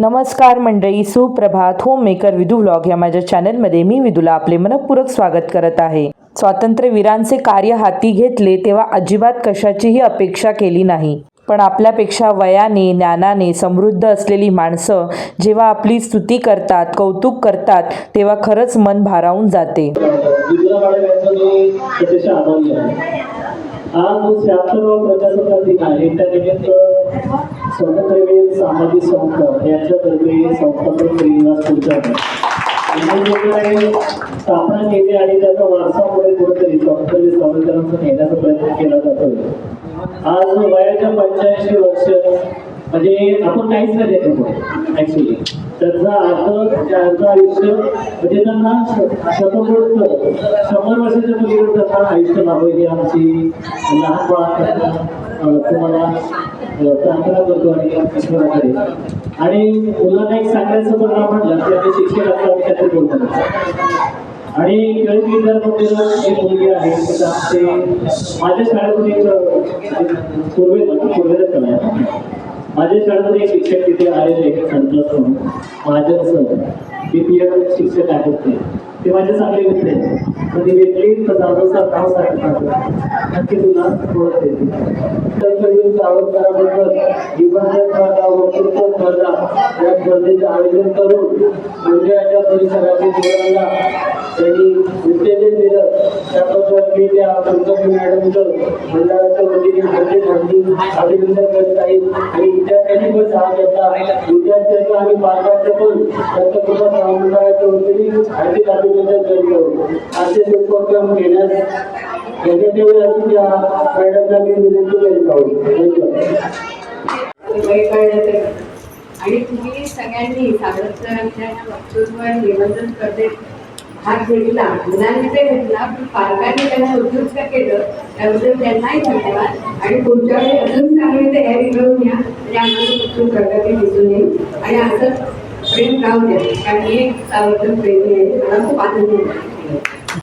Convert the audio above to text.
नमस्कार मंडळी सुप्रभात. होम मेकर विदू व्लॉग या माझ्या चॅनलमध्ये मी विदूला आपले मनपूरक स्वागत करत आहे. स्वातंत्र्यवीरांचे कार्य हाती घेतले तेव्हा अजिबात कशाचीही अपेक्षा केली नाही. पण आपल्यापेक्षा वयाने ज्ञानाने समृद्ध असलेली माणसं जेव्हा आपली स्तुती करतात कौतुक करतात तेव्हा खरंच मन भारावून जाते. आज प्रजासत्ताक दिन आहे. त्यानिमित्त स्वतंत्रवीर सामाजिक संस्था यांच्यातर्फे संस्थापक श्रीनिवास कुलकर्णी. स्थापना केली आणि त्याचा वारसा पुढे कुठेतरी स्वातंत्र्य स्वातंत्र्यांचा नेण्याचा प्रयत्न केला जातो आज वयाच्या पंच्याऐंशी वर्ष म्हणजे आपण काहीच नाही देत होतो ऍक्च्युली त्यांचा अर्थ त्यांचं आयुष्य म्हणजे त्यांना शतकोत्तर शंभर वर्षाच्या पलीकडे त्यांना आयुष्य लाभो आमची लहान बाळ तुम्हाला प्रार्थना करतो आणि ईश्वराकडे आणि मुलांना एक सांगायचं पण म्हटलं की आपले शिक्षक असतात आम्ही त्याचे बोलतो आणि गणित विद्यार्थ्यांना एक मुलगी आहे ते माझ्या शाळेतून एक पूर्वे पूर्वेला आहे. माझ्या शाळेमध्ये एक शिक्षक तिथे आलेले संतोष म्हणून. महाजन सर बीपीएड शिक्षक आहेत ते. ते माझे चांगले मित्र आहेत. कधी भेटली तर जाधवसर नाव सांगितलं नक्की तुला ओळख देते सावरकराबद्दल विभाजन स्पर्धा वक्तृत्व स्पर्धा या स्पर्धेचे आयोजन करून मंदिराच्या परिसरातील मुलांना त्यांनी उत्तेजन दिलं त्याबद्दल मी त्या कुलकर्णी मॅडमचं मंडळाच्या वतीने हार्दिक हार्दिक अभिनंदन करीत आहे आणि विद्यार्थ्यांनी पण साथ घेतला विद्यार्थ्यांचं आणि पालकांचं पण त्यांचं कुटुंब वतीने हार्दिक अभिनंदन करीत आहोत उपक्रम घेण्यास घेण्यात अशी त्या मॅडमला मी विनंती करीत आहोत धन्यवाद आणि तुम्ही सगळ्यांनी सावरकरांच्या वक्तृत्व निबंधन स्पर्धेत भाग घेतला मुलांनी ते घेतला पण पालकांनी त्यांना उद्युक्त केलं. त्याबद्दल त्यांनाही धन्यवाद. आणि पुढच्या अजून चांगली तयारी करून घ्या म्हणजे आम्हाला कुठून प्रगती दिसून येईल. आणि असं प्रेम राहू द्या. कारण हे एक सावरकर प्रेमी आहे. मला खूप आनंद